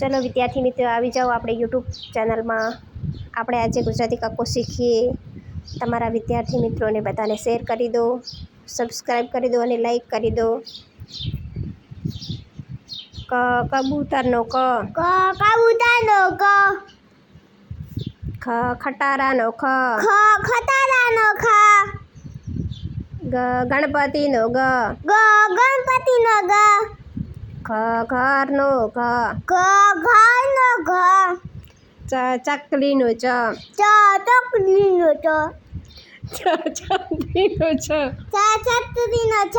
ચલો વિદ્યાર્થી મિત્રો આવી જાઓ આપણે યુટ્યુબ ચેનલમાં. આપણે આજે ગુજરાતી કક્કો શીખીએ. તમારા વિદ્યાર્થી મિત્રોને બધાને શેર કરી દો સબસ્ક્રાઈબ કરી દો અને લાઈક કરી દો. ક કબૂતરનો ક. ક કબૂતરનો ક. ખ ખટારાનો ખ. ખ ખટારાનો ખ. ગ ગણપતિનો ગ. ગ ગણપતિનો ગ. ખ ઘરનો ઘ ઘ ઘરનો ઘ ચ ચકલીનો ચ ચ ટકલીનો ચ ચ ચકલીનો ચ ચ છત્રીનો છ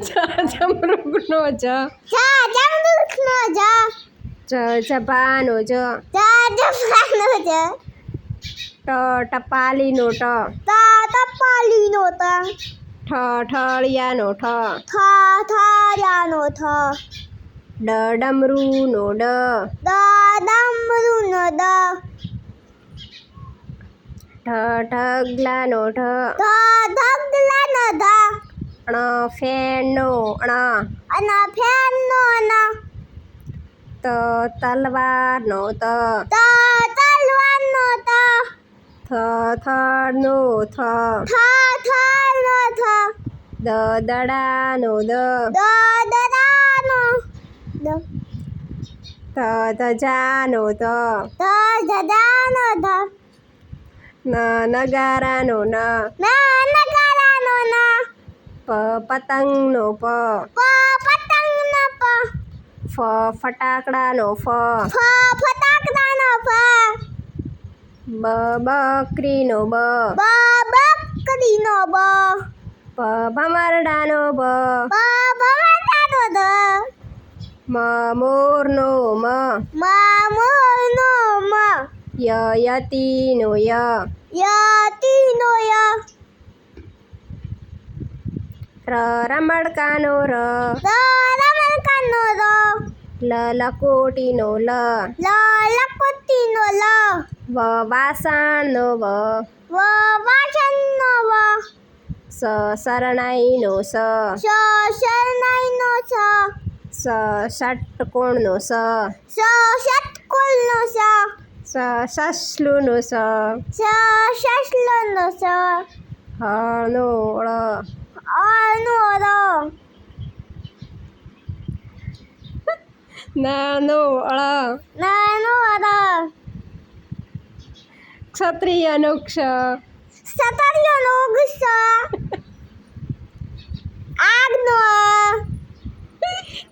ચ જમરૂખનો જ છ જમરૂખનો જ જ જભાનો જ ચ જફરાનો જ ટ ટપાલીનો ટ ત ટપાલીનો ત ઠ. ઠળિયાનો ઠ. થ થાળિયાનો થ ડ. ડમરૂનો ડ દ ડમરૂનો ડ. ઢ ઢગલાનો ઢ ધ ઢગલાનો ધ ણ ફેણનો ણ અને ફેનનો ન ત તલવારનો ત. ત તલવારનો ત. થ થડનો થ થ. થ દ દડાનો દ. દ દડાનો. દ. ત ધજાનો ત. ત ધજાનો ધ. ન નગારાનો ન. ન નગારાનો ન. પ પતંગનો પ. પ પતંગનો પ. ફ ફટાકડાનો ફ. ફ ફટાકડાનો ફ. બ બકરીનો બ. બ બકરીનો બ. ಪ ಭಮರಡಾನೋ ಬ ಮ ಮೂರ್ನೋ ಮ ಮ ಮೂರ್ನೋ ಮ ಯ ಯತಿನೋ ಯ ಯತಿನೋ ಯ ರ ರಮಡ್ಕಾನೋ ರ ರ ರಮಡ್ಕಾನೋ ರ ಲ ಲಕೋಟಿನೋ ಲ ಲ ಲಕೋಟಿನೋ ಲ ವ ವಾಸಾನೋ ವ ವ ವಾಸಾನೋ ವ स सरणाईनो स. श शरणाईनो स. स षटकोणनो स. स षटकोणनो स. स शश्लूनो स. स शश्लूनो स. हळनो ळ. अळनो ळ नानो ळ. नो ळ क्षत्रिय नोक्ष સતરિયોનો ગુસ્સો આગનો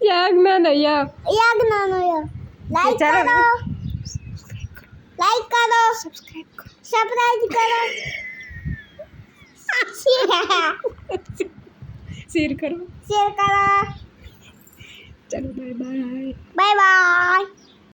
યજ્ઞનો ય યજ્ઞનો ય લાઈક. કરો લાઈક કરો સબસ્ક્રાઇબ કરો શેર કરો શેર કરો ચલો બાય બાય બાય બાય